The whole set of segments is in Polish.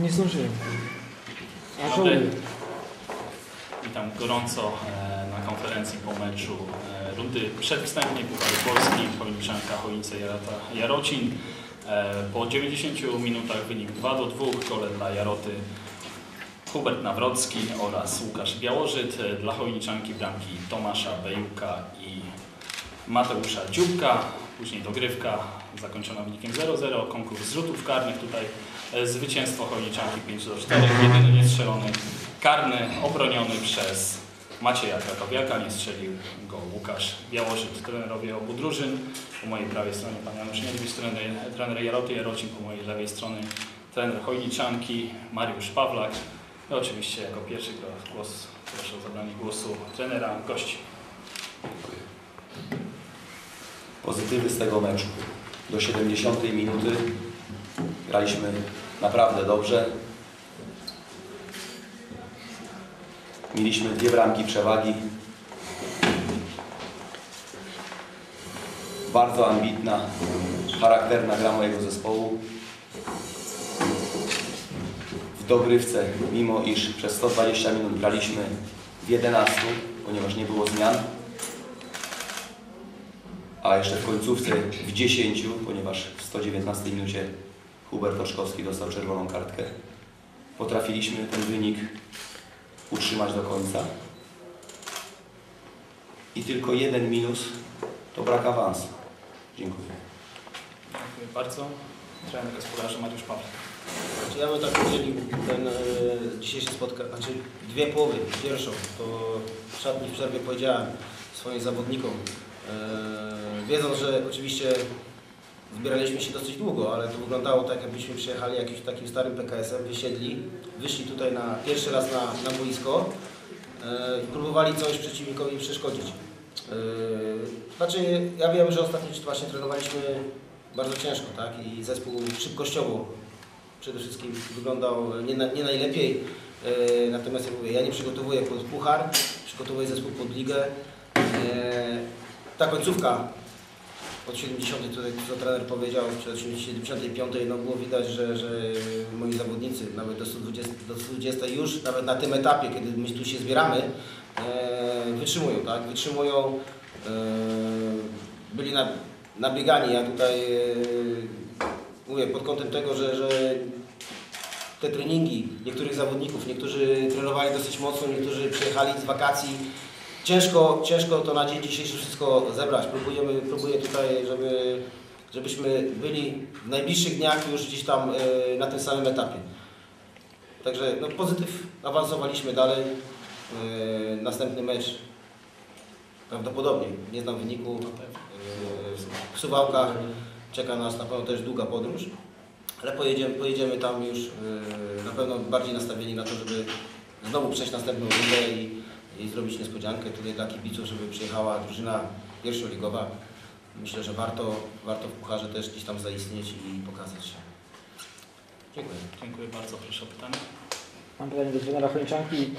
Nie zdążyłem. A. Witam gorąco e, na konferencji po meczu e, rundy przedwstępnej Pucharu Polski Chojniczanka Chojnice Jarota Jarocin. E, Po 90 minutach wynik 2 do 2, gole dla Jaroty Hubert Nawrocki oraz Łukasz Białożyt. E, Dla Chojniczanki bramki Tomasza Bejuka i Mateusza Dziubka. Później dogrywka zakończona wynikiem 0-0. Konkurs rzutów karnych tutaj e, zwycięstwo Chojniczanki 5 do 4. Jedyny niestrzelony karny obroniony przez Macieja Krakowiaka. Nie strzelił go Łukasz Białożyt. Trenerowie obu drużyn. Po mojej prawej stronie pan Janusz Niedźwiedź, trener, trener Jaroty Jarocin. Po mojej lewej stronie trener Chojniczanki Mariusz Pawlak. I oczywiście jako pierwszy głos proszę o zabranie głosu trenera gości. Pozytywy z tego meczu. Do 70 minuty graliśmy naprawdę dobrze. Mieliśmy dwie bramki przewagi. Bardzo ambitna, charakterna gra mojego zespołu. W dogrywce, mimo iż przez 120 minut graliśmy w 11, ponieważ nie było zmian, a jeszcze w końcówce w 10, ponieważ w 119 minucie Hubert Oczkowski dostał czerwoną kartkę. Potrafiliśmy ten wynik utrzymać do końca. I tylko jeden minus to brak awansu. Dziękuję. Dziękuję bardzo. Trener gospodarza Mariusz Pawlak. Znaczy ja bym tak podzielił ten e, dzisiejszy spotkanie, znaczy dwie połowy. Pierwszą to w szatni w przerwie powiedziałem swoim zawodnikom, e, wiedząc, że oczywiście zbieraliśmy się dosyć długo, ale to wyglądało tak, jakbyśmy przyjechali jakimś takim starym PKS-em, wysiedli, wyszli tutaj na pierwszy raz na, na boisko e, i próbowali coś przeciwnikowi przeszkodzić. Znaczy ja wiem, że ostatnio właśnie trenowaliśmy bardzo ciężko, tak? I zespół szybkościowo przede wszystkim wyglądał nie, na, nie najlepiej. E, natomiast jak mówię, ja nie przygotowuję pod puchar, przygotowuję zespół pod ligę. E, ta końcówka od 70, tutaj co trener powiedział, czy od 75, no było widać, że, że moi zawodnicy nawet do 120, do 120 już, nawet na tym etapie, kiedy my tu się zbieramy, e, wytrzymują, tak? Wytrzymują, byli na, nabiegani. Ja tutaj mówię pod kątem tego, że, że te treningi niektórych zawodników, niektórzy trenowali dosyć mocno, niektórzy przyjechali z wakacji. Ciężko, ciężko to na dzień dzisiejszy wszystko zebrać. Próbujemy, próbuję tutaj, żeby, żebyśmy byli w najbliższych dniach już gdzieś tam e, na tym samym etapie. Także no, pozytyw, awansowaliśmy dalej. E, następny mecz prawdopodobnie, nie znam wyniku, e, w Suwałkach czeka nas na pewno też długa podróż, ale pojedziemy, pojedziemy tam już e, na pewno bardziej nastawieni na to, żeby znowu przejść następną rundę i, i zrobić niespodziankę tutaj dla kibiców, żeby przyjechała drużyna pierwszoligowa. Myślę, że warto, warto w pucharze też gdzieś tam zaistnieć i pokazać się. Dziękuję. Dziękuję bardzo. Proszę o pytanie. Mam pytanie do trenera Chojniczanki.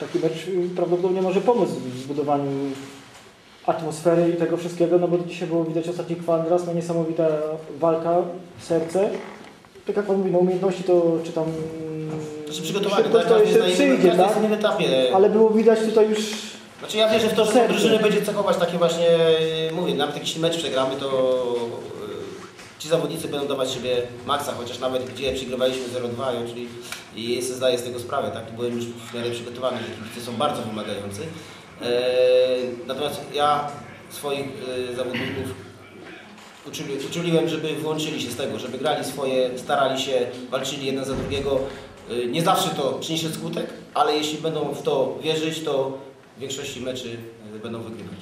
Taki mecz y, prawdopodobnie może pomóc w zbudowaniu atmosfery i tego wszystkiego, no bo dzisiaj było widać ostatni kwadrans, no niesamowita walka, serce. Tak jak Pan mówi, no umiejętności to czy tam... Znaczy przygotowanie, tak? to na innym- przyjdzie, tak? etapie. Ale było widać tutaj już... Znaczy ja wierzę w to, że Serce. drużyny będzie cechować takie właśnie, mówię, nawet jak jeśli mecz przegramy, to e, ci zawodnicy będą dawać siebie maksa, chociaż nawet gdzie przegrywaliśmy 0-2, czyli i sobie zdaję z tego sprawę, tak, byłem już w miarę przygotowany, że są bardzo wymagający. E, natomiast ja swoich e, zawodników uczuliłem, żeby włączyli się z tego, żeby grali swoje, starali się, walczyli jeden za drugiego. E, Nie zawsze to przyniesie skutek, ale jeśli będą w to wierzyć, to w większości meczy będą wygrywać.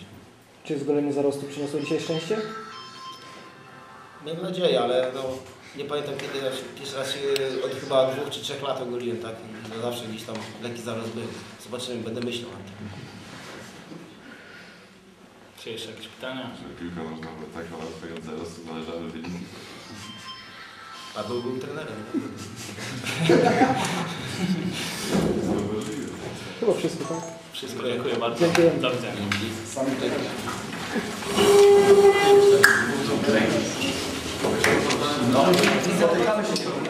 Czy zgolenie zarostu przyniosło dzisiaj szczęście? Miejmy nadzieję, ale no, nie pamiętam kiedy ja się, pierwszy raz się od chyba dwóch czy trzech lat ogoliłem, tak? I no, zawsze gdzieś tam lekki zarost był. Zobaczymy, będę myślał nad tym. Czy jeszcze jakieś pytania? Że piłka nożna była taka łatwająca, zaraz należały wyniki. A był, był trenerem. chyba wszystko, tak? Wszystko, dziękuję bardzo. Dziękuję. Do widzenia. No, spotykamy się.